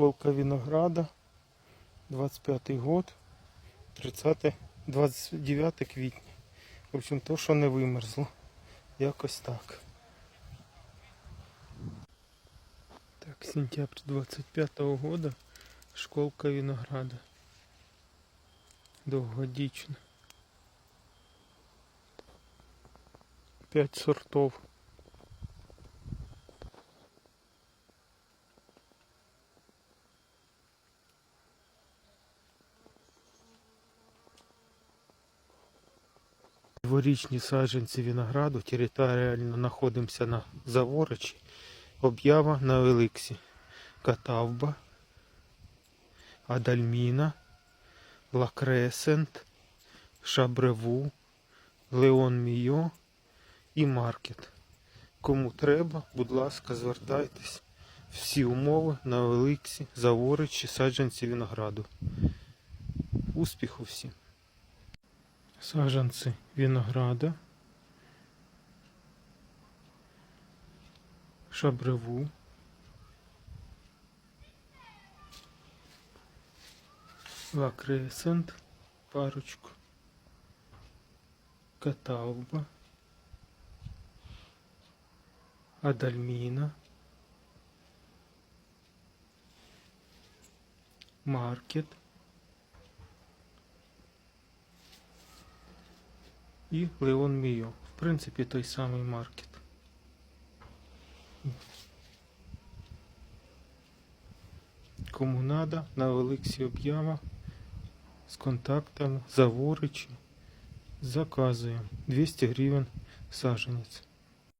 Школка винограда. 25 год. 30 29 квітня. В общем, то, що не вимерзло. Якось так. Так, сентябрь 25 года. Школка винограда. Довгодічна. П'ять сортов. Дворічні саджанці винограду. Територіально знаходимося на Заворочі. Об'ява на Еликсі. Катавба, Адальміна, Лакресент, Шабреву, Леон Мійо і Маркет. Кому треба, будь ласка, звертайтесь. Всі умови на Еликсі, Заворичі, саджанці винограду. Успіху всім! Саджанці винограда, шабреву, лакресент, парочку, катавба, адальміна, маркет, і Леон Міо. В принципі, той самий маркет. Кому надо, на великих об'ява з контактами, заворичі. Заказуємо 200 гривень саженець.